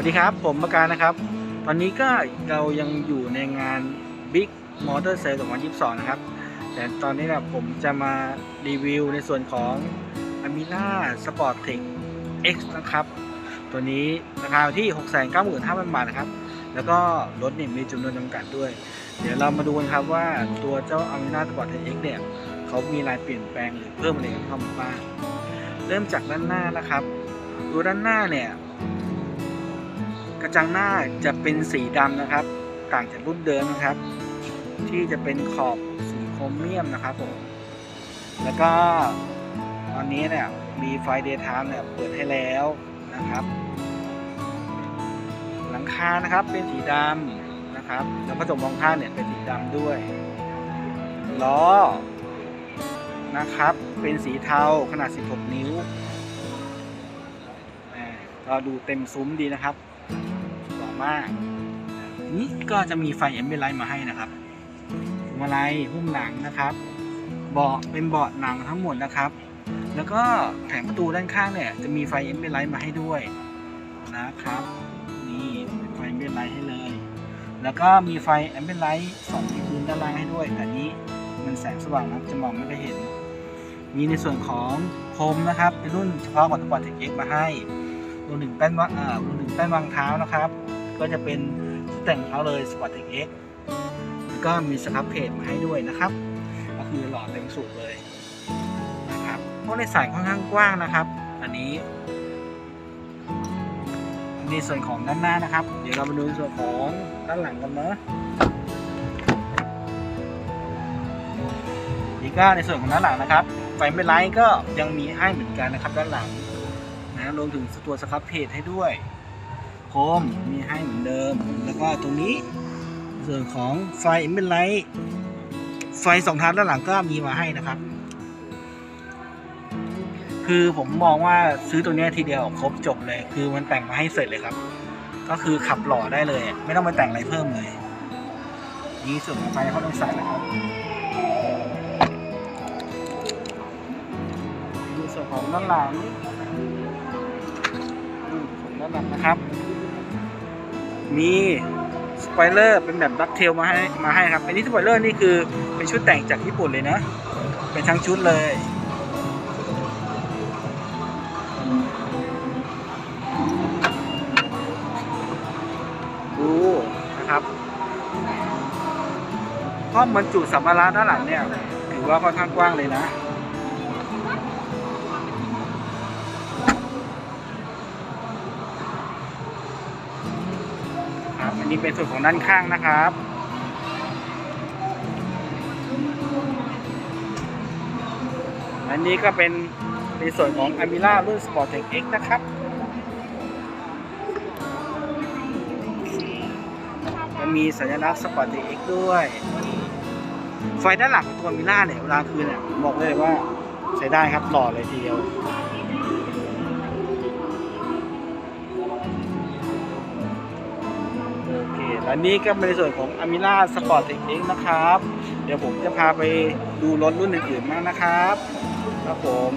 วัสดีครับ ผมประการนะครับ ตอนนี้ก็เรายังอยู่ในงาน Big Motor Sale 2022 นะครับ แต่ตอนนี้นะผมจะมารีวิวในส่วนของ Amila Sport Tech X นะครับ ตัวนี้ราคาอยู่ที่ 695,000 บาทนะครับ แล้วก็รถเนี่ยมีจำนวนจำกัดด้วย เดี๋ยวเรามาดูกันครับว่าตัวเจ้า Amila Sport Tech X เนี่ยเขามีรายเปลี่ยนแปลงหรือเพิ่มอะไรเข้ามาบ้าง เริ่มจากด้านหน้านะครับ ตัวด้านหน้าเนี่ย กระจังหน้าจะเป็นสีดำนะครับ ต่างจากรุ่นเดิมนะครับ ที่จะเป็นขอบสีโครเมียมนะครับผมแล้วก็ตอนนี้เนี่ยมีไฟเดย์ไทม์เนี่ยเปิดให้แล้วนะครับ หลังคานะครับเป็นสีดำนะครับแล้วก็จมรองข้างเนี่ยเป็นสีดำด้วยล้อนะครับ เป็นสีเทาขนาด 16 นิ้วอ่าก็ดูเต็มซุ้มดีนะครับ มากนี่ก็จะมีไฟเอ็มเบลไลท์มาให้นะครับพวงมาลัยหุ้มหนังนะครับ เบาะเป็นเบาะหนังทั้งหมดนะครับ แล้วก็แผงประตูด้านข้างเนี่ยจะมีไฟเอ็มเบลไลท์มาให้ด้วยนะครับ นี่เป็นไฟเอ็มเบลไลท์ให้เลย แล้วก็มีไฟแอมเบลไลท์ส่องที่พื้นด้านล่างให้ด้วย แต่นี้มันแสงสว่างนะจะมองไม่ค่อยเห็น มีในส่วนของพรมนะครับเป็นรุ่นเฉพาะของสปอร์ตเทคเอ็กมาให้รวมถึงแป้นวางอ่ารวมถึงแป้นวางเท้านะครับ ก็จะเป็นแต่งเท้าเลย Sport Tech X แล้วก็มีสครับเพจมาให้ด้วยนะครับ ก็คือหล่อเต็มสูตรเลยนะครับเพราะในสายค่อนข้างกว้างนะครับ อันนี้ในส่วนของด้านหน้านะครับ เดี๋ยวเรามาดูส่วนของด้านหลังกันเนาะนี่ก็ในส่วนของด้านหลังนะครับ ไฟไม่ไลท์ก็ยังมีให้เหมือนกันนะครับด้านหลังนะรวมถึงตัวสครับเพจให้ด้วย โคมมีให้เหมือนเดิม แล้วก็ตรงนี้ ส่วนของไฟเอ็มเบลไลท์ไฟสองทางด้านหลังก็มีมาให้นะครับ คือผมมองว่าซื้อตัวนี้ทีเดียวครบจบเลย คือมันแต่งมาให้เสร็จเลยครับ ก็คือขับหล่อได้เลย ไม่ต้องไปแต่งอะไรเพิ่มเลย นี่ส่วนของไฟเขาต้องใส่นะครับส่วนของด้านหลังอืมผมด้านหลังนะครับ มีสปอยเลอร์เป็นแบบดักเทลมาให้มาให้ครับ อันนี้สปอยเลอร์นี่คือเป็นชุดแต่งจากญี่ปุ่นเลยนะ เป็นทั้งชุดเลย ดูนะครับห้องบรรจุสัมภาระด้านหลังเนี่ย ถือว่าค่อนข้างกว้างเลยนะ นนี้เป็นส่วนของด้านข้างนะครับ อันนี้ก็เป็นในส่วนของ a m i l a รุ่น Sport Tech X นะครับจะมีสัญลักษณ์ Sport Tech X ด้วย ไฟด้านหลังของตัว a m i l a เนี่ยเวลาคืนเนี่ยบอกเลยว่าใช้ได้ครับหล่อเลยทีเดียว และนี้ก็เป็นในส่วนของอามิล่าสปอร์ตเอ็กนะครับ เดี๋ยวผมจะพาไปดูรถรุ่นอื่นๆมากนะครับ ครับผม